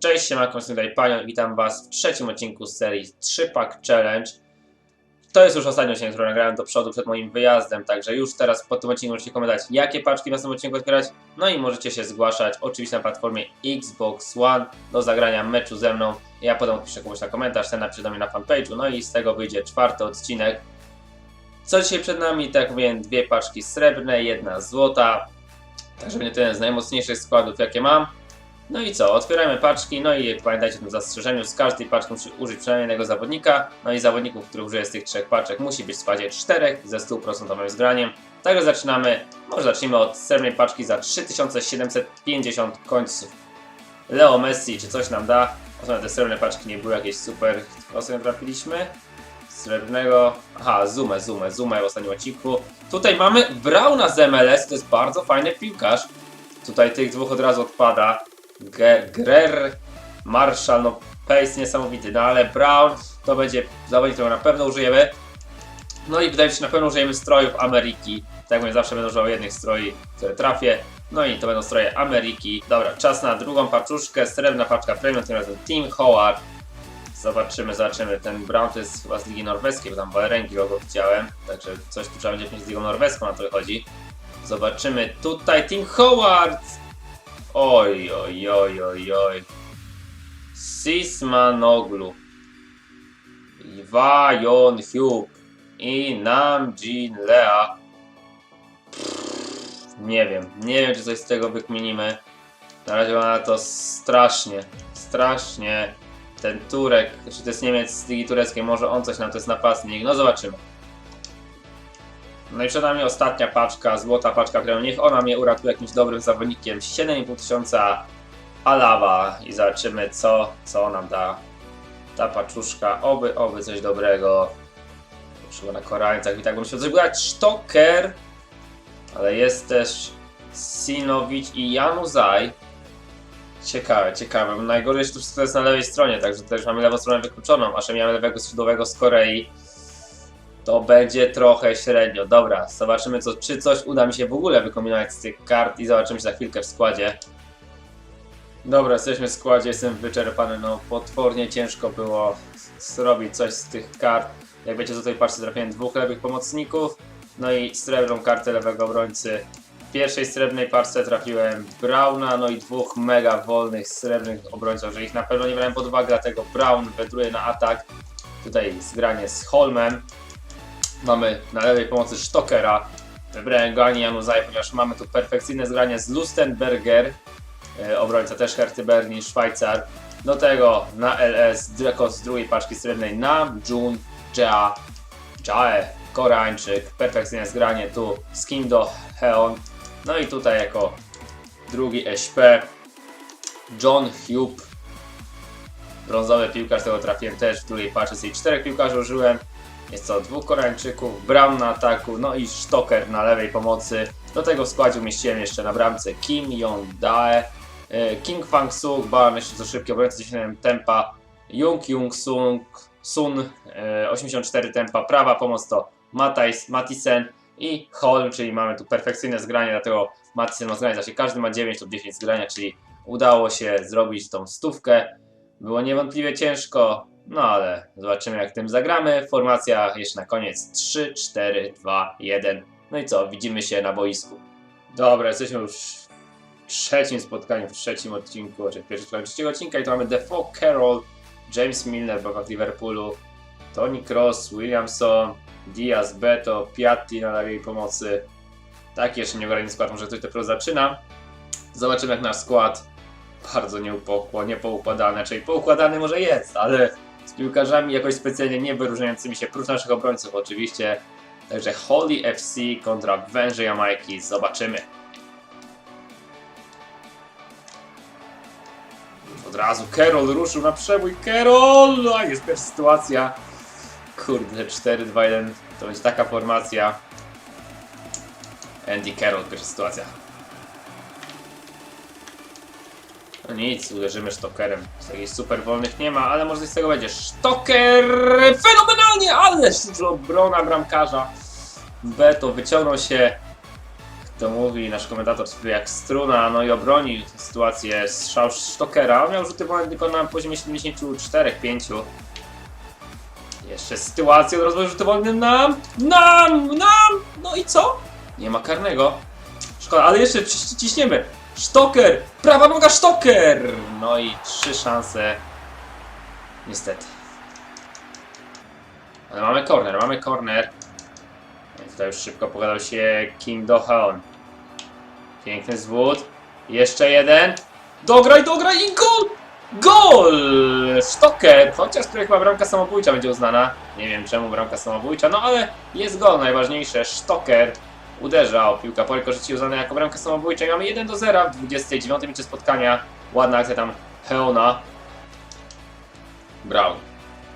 Cześć, siemanko, jestem tutaj Panią witam Was w trzecim odcinku z serii 3-Pack Challenge. To jest już ostatni odcinek, który nagrałem do przodu przed moim wyjazdem, także już teraz po tym odcinku możecie komentować, jakie paczki w następnym odcinku otwierać. No i możecie się zgłaszać, oczywiście na platformie Xbox One do zagrania meczu ze mną. Ja potem odpiszę komuś na komentarz, ten napisze do mnie na fanpage'u, no i z tego wyjdzie czwarty odcinek. Co dzisiaj przed nami? Tak jak mówiłem, dwie paczki srebrne, jedna złota. Także będzie to jeden z najmocniejszych składów, jakie mam. No i co, otwieramy paczki, no i pamiętajcie o tym zastrzeżeniu, z każdej paczki musi użyć przynajmniej jednego zawodnika, no i zawodników, których użyję z tych trzech paczek musi być w składzie czterech ze 100% zgraniem. Także zaczynamy, może zacznijmy od srebrnej paczki za 3750 końców. Leo Messi, czy coś nam da? Ostatnio te srebrne paczki nie były jakieś super, ostatnio trafiliśmy. Srebrnego, aha, Zumę, Zumę, Zumę w ostatnim odcinku. Tutaj mamy Brauna z MLS, to jest bardzo fajny piłkarz. Tutaj tych dwóch od razu odpada. Grer, Marshall, no pace niesamowity, no ale Brown to będzie zawodnik, którego na pewno użyjemy. No i wydaje mi się, na pewno użyjemy strojów Ameryki. Tak jak zawsze będę używał jednych stroi, które trafię. No i to będą stroje Ameryki. Dobra, czas na drugą paczuszkę. Srebrna paczka premium, tym razem Team Howard. Zobaczymy, zobaczymy. Ten Brown to jest chyba z Ligi Norweskiej, bo tam Warengi go widziałem. Także coś tu trzeba będzie mieć z Ligą Norweską, na to wychodzi. Zobaczymy tutaj Team Howard. Oj, oj, oj, oj, oj. Sismanoglu. Iwajon Hyuk. I Namjin Lea. Pff, Nie wiem, nie wiem czy coś z tego wykminimy. Na razie wygląda to strasznie, strasznie. Ten Turek, czy to jest Niemiec z Ligi Tureckiej, może on coś nam, to jest napastnik, no zobaczymy. No i przed nami ostatnia paczka, złota paczka premium. Niech ona mnie uratuje jakimś dobrym zawodnikiem. 7,5 tysiąca Alawa i zobaczymy co, co nam da ta paczuszka. Oby, oby coś dobrego. Chyba na Koreańcach i tak bym chciał coś grać. Ale jest też Sinowicz i Januzaj. Ciekawe, ciekawe. Najgorzej, że to wszystko jest na lewej stronie, także też mamy lewą stronę wykluczoną, a że miałem lewego skrzydłowego z Korei to będzie trochę średnio. Dobra, zobaczymy co, czy coś uda mi się w ogóle wykombinować z tych kart i zobaczymy się za chwilkę w składzie. Dobra, jesteśmy w składzie, jestem wyczerpany, no potwornie ciężko było zrobić coś z tych kart. Jak wiecie, do tej paczce trafiłem dwóch lewych pomocników, no i srebrną kartę lewego obrońcy. W pierwszej srebrnej parce trafiłem Brauna, no i dwóch mega wolnych srebrnych obrońców, że ich na pewno nie brałem pod uwagę, dlatego Brown wędruje na atak. Tutaj zgranie z Holmem. Mamy na lewej pomocy Stokera. Wybrałem go ani Januzaj, ponieważ mamy tu perfekcyjne zgranie z Lustenberger. E, obrońca też Herty Berlin, Szwajcar. Do tego na LS jako z drugiej paczki srebrnej Nam Jun Jia Jae, Koreańczyk. Perfekcyjne zgranie tu z Kim Do Heon. No i tutaj jako drugi SP John Hube. Brązowy piłkarz, tego trafiłem też w drugiej paczce. Tej czterech piłkarzy użyłem. Jest to dwóch Koreańczyków, Brown na ataku, no i Stoker na lewej pomocy. Do tego w składzie umieściłem jeszcze na bramce Kim Yong-dae, e, King Fang-suk, Baran jeszcze co szybkie obrońcy 10 tempa, Jung Jung-sung, Sun e, 84 tempa, prawa pomoc to Matais, Matisen i Holm, czyli mamy tu perfekcyjne zgranie, dlatego Matisen ma zgranie, znaczy każdy ma 9 lub 10 zgrania, czyli udało się zrobić tą stówkę. Było niewątpliwie ciężko, no ale zobaczymy jak tym zagramy. Formacja jeszcze na koniec 3, 4, 2, 1. No i co, widzimy się na boisku. Dobra, jesteśmy już w trzecim spotkaniu, w trzecim odcinku, czy w pierwszym spotkaniu trzeciego odcinka i tu mamy Defoe Carroll, James Milner w Liverpoolu, Tony Cross, Williamson, Diaz, Beto, Piatti na lewej pomocy. Tak, jeszcze nie ogarnię skład, może ktoś dopiero zaczyna. Zobaczymy jak nasz skład bardzo nieupokło, niepoukładany, czyli poukładany może jest, ale z piłkarzami jakoś specjalnie nie wyróżniającymi się, prócz naszych obrońców oczywiście. Także Holy FC kontra Węże Jamajki, zobaczymy. Od razu Kerol ruszył na przebój, Kerol! A jest też sytuacja. Kurde, 4-2-1, to będzie taka formacja. Andy Carroll, pierwsza sytuacja. Nic, uderzymy sztokerem. Z takich super wolnych nie ma, ale może z tego będzie. Sztoker! Fenomenalnie! Ale dużo obrona bramkarza. Beto wyciągnął się. to mówi nasz komentator jak struna, no i obronił tę sytuację strzał Sztokera. Miał rzuty wolne tylko na poziomie 74-5. Jeszcze sytuacja od rozwoju rzuty wolnym nam, nam, nam! No i co? Nie ma karnego. Szkoda, ale jeszcze ci- ciśniemy. Sztoker! Prawa noga Sztoker! No i trzy szanse. Niestety. Ale mamy corner, mamy corner. I Tutaj już szybko pogadał się King Dohan. Piękny zwód. Jeszcze jeden. Dograj, dograj i gol! Gol! Stoker! Chociaż tutaj chyba bramka samobójcza będzie uznana. Nie wiem czemu bramka samobójcza, no ale jest gol najważniejsze. Stoker uderzał. Piłka po rykoszycie uznana jako bramka samobójcza. I mamy 1 do 0 w 29 minucie spotkania. Ładna akcja tam Heona. Brown.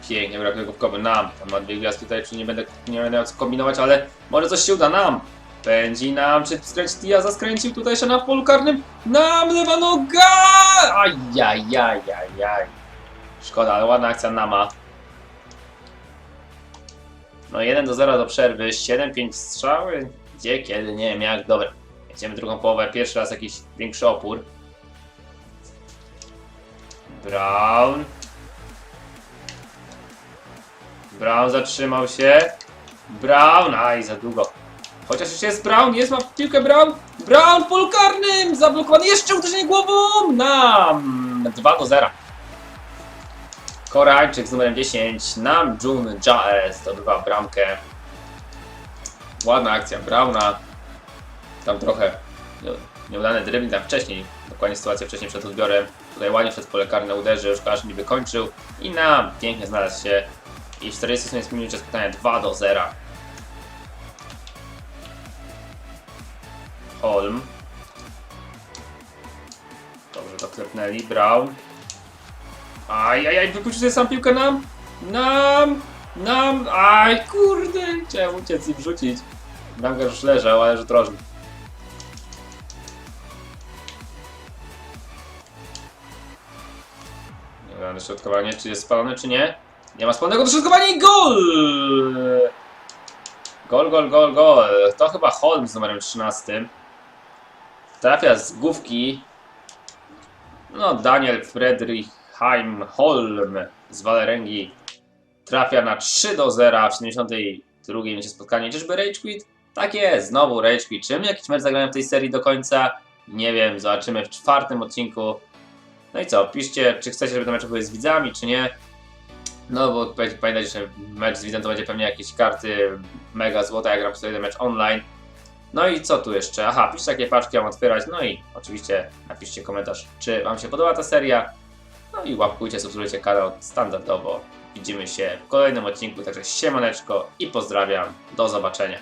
Pięknie, brakuje główkowy nam. Tam ma dwie gwiazdki tutaj, czy nie będę, nie będę co kombinować, ale może coś się uda nam. Pędzi nam, czy skręci Diaza skręcił tutaj jeszcze na polu karnym. Nam, lewa noga! Ajajajajaj. Szkoda, ale ładna akcja Nama. No 1 do 0 do przerwy, 7-5 strzały. Gdzie, kiedy, nie wiem jak, dobra. Jedziemy drugą połowę, pierwszy raz jakiś większy opór. Brown. Brown zatrzymał się. Brown, aj za długo. Chociaż jeszcze jest Brown, jest, ma piłkę Brown. Brown w polu karnym, zablokowany, jeszcze uderzenie głową. Nam 2 do 0. Koreańczyk z numerem 10, Nam Jun Jae zdobywa bramkę. Ładna akcja Brauna. Tam trochę nie- nieudany dribbling tam wcześniej. Dokładnie sytuacja wcześniej przed odbiorem. Tutaj ładnie przed pole karne uderzył, już aż nie wykończył. I Nam pięknie znalazł się. I w 48 minucie spotkania 2 do 0. Holm. Dobrze to klepnęli. Brown. Ajajaj, wypuścił sobie sam piłkę nam. Nam. Nam. Aj, kurde. Chciałem uciec i wrzucić. Bramkarz już leżał, ale że drożny. Nie wiem, dośrodkowanie, czy jest spalone, czy nie. Nie ma spalonego dośrodkowania i gol! Gol, gol, gol, gol. To chyba Holm z numerem 13. Trafia z główki. No, Daniel Friedrichheim Holm z Waleręgi trafia na 3 do 0 w 72 minucie spotkania. Czyżby Rage Quit? Tak jest, znowu Rage Quit. Czy my jakiś mecz zagrałem w tej serii do końca? Nie wiem, zobaczymy w czwartym odcinku. No i co, piszcie, czy chcecie, żeby te mecze były z widzami, czy nie. No bo pamię- pamiętajcie, że mecz z widzem to będzie pewnie jakieś karty mega złote, jak gram sobie ten mecz online. No i co tu jeszcze? Aha, piszcie jakie paczki mam otwierać, no i oczywiście napiszcie komentarz, czy wam się podoba ta seria. No i łapkujcie, subskrybujcie kanał standardowo. Widzimy się w kolejnym odcinku, także siemaneczko i pozdrawiam. Do zobaczenia.